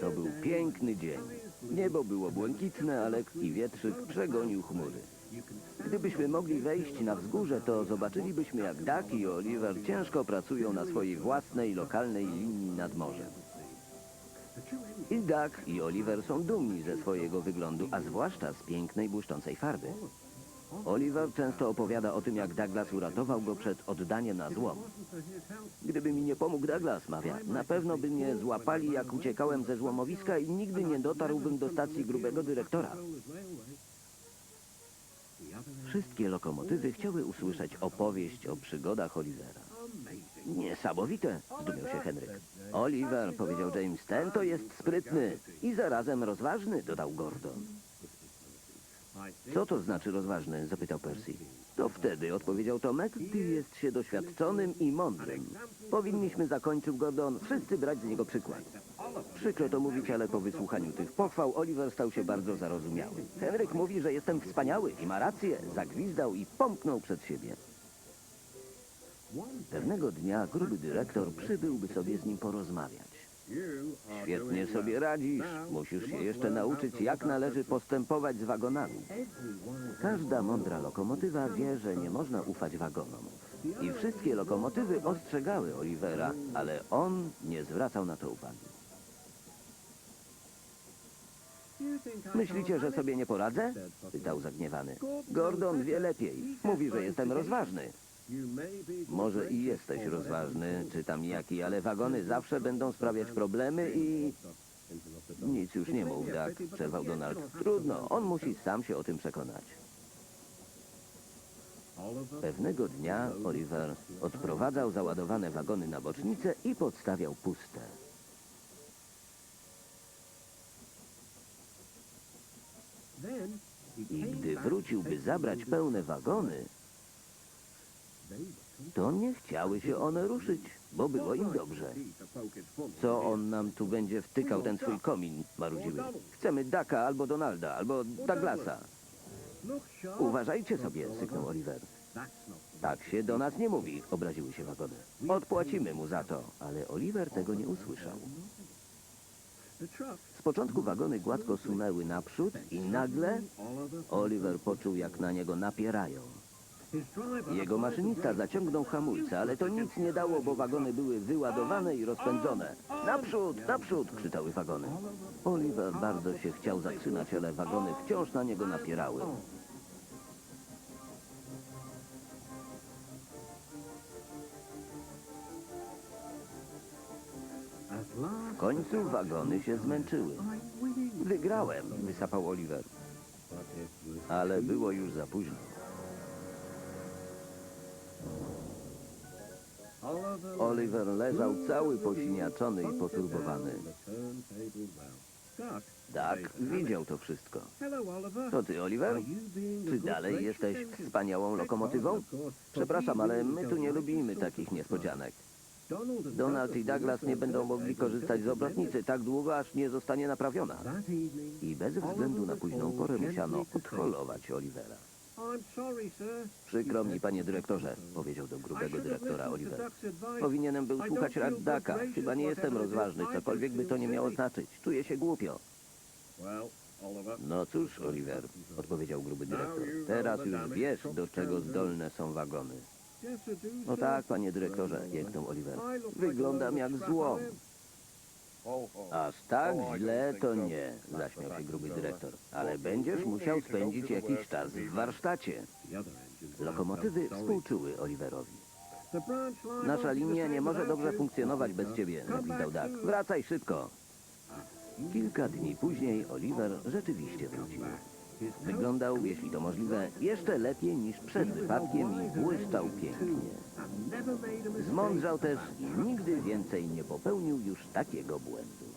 To był piękny dzień. Niebo było błękitne, a lekki wietrzyk przegonił chmury. Gdybyśmy mogli wejść na wzgórze, to zobaczylibyśmy, jak Duck i Oliver ciężko pracują na swojej własnej, lokalnej linii nad morzem. I Duck i Oliver są dumni ze swojego wyglądu, a zwłaszcza z pięknej, błyszczącej farby. Oliver często opowiada o tym, jak Douglas uratował go przed oddaniem na złom. Gdyby mi nie pomógł Douglas, mawia, na pewno by mnie złapali, jak uciekałem ze złomowiska i nigdy nie dotarłbym do stacji grubego dyrektora. Wszystkie lokomotywy chciały usłyszeć opowieść o przygodach Olivera. Niesamowite, zdumiał się Henryk. Oliver, powiedział James, ten to jest sprytny i zarazem rozważny, dodał Gordon. Co to znaczy rozważny? zapytał Percy. To wtedy, odpowiedział Tomek, ty jest się doświadczonym i mądrym. Powinniśmy, zakończył Gordon, wszyscy brać z niego przykład. Przykro to mówić, ale po wysłuchaniu tych pochwał Oliver stał się bardzo zarozumiały. Henryk mówi, że jestem wspaniały i ma rację, zagwizdał i pomknął przed siebie. Pewnego dnia gruby dyrektor przybyłby sobie z nim porozmawiać. Świetnie sobie radzisz. Musisz się jeszcze nauczyć, jak należy postępować z wagonami. Każda mądra lokomotywa wie, że nie można ufać wagonom. I wszystkie lokomotywy ostrzegały Olivera, ale on nie zwracał na to uwagi. Myślicie, że sobie nie poradzę? Pytał zagniewany. Gordon wie lepiej. Mówi, że jestem rozważny. Może i jesteś rozważny, czy tam jaki, ale wagony zawsze będą sprawiać problemy i... Nic już nie mów, Duck, przerwał Donald. Trudno, on musi sam się o tym przekonać. Pewnego dnia Oliver odprowadzał załadowane wagony na bocznicę i podstawiał puste. I gdy wrócił, by zabrać pełne wagony, to nie chciały się one ruszyć, bo było im dobrze. Co on nam tu będzie wtykał, ten swój komin, marudziły. Chcemy Daka albo Donalda, albo Douglasa. Uważajcie sobie, syknął Oliver. Tak się do nas nie mówi, obraziły się wagony. Odpłacimy mu za to, ale Oliver tego nie usłyszał. Z początku wagony gładko sunęły naprzód i nagle Oliver poczuł, jak na niego napierają. Jego maszynista zaciągnął hamulce, ale to nic nie dało, bo wagony były wyładowane i rozpędzone. Naprzód, naprzód, krzytały wagony. Oliver bardzo się chciał zatrzymać, ale wagony wciąż na niego napierały. W końcu wagony się zmęczyły. Wygrałem, wysapał Oliver. Ale było już za późno. Oliver leżał cały posiniaczony i poturbowany. Tak, widział to wszystko. To ty, Oliver? Czy dalej jesteś wspaniałą lokomotywą? Przepraszam, ale my tu nie lubimy takich niespodzianek. Donald i Douglas nie będą mogli korzystać z obrotnicy tak długo, aż nie zostanie naprawiona. I bez względu na późną porę musiano odholować Olivera. Przykro mi, panie dyrektorze, powiedział do grubego dyrektora Oliver. Powinienem był słuchać rad Daka. Chyba nie jestem rozważny, cokolwiek by to nie miało znaczyć. Czuję się głupio. No cóż, Oliver, odpowiedział gruby dyrektor. Teraz już wiesz, do czego zdolne są wagony. No tak, panie dyrektorze, jęknął Oliver. Wyglądam jak złom. Aż tak źle to nie, zaśmiał się gruby dyrektor. Ale będziesz musiał spędzić jakiś czas w warsztacie. Lokomotywy współczuły Oliverowi. Nasza linia nie może dobrze funkcjonować bez ciebie, zakwitał Duck. Wracaj szybko. Kilka dni później Oliver rzeczywiście wrócił. Wyglądał, jeśli to możliwe, jeszcze lepiej niż przed wypadkiem i błyszczał pięknie. Zmądrzał też i nigdy więcej nie popełnił już takiego błędu.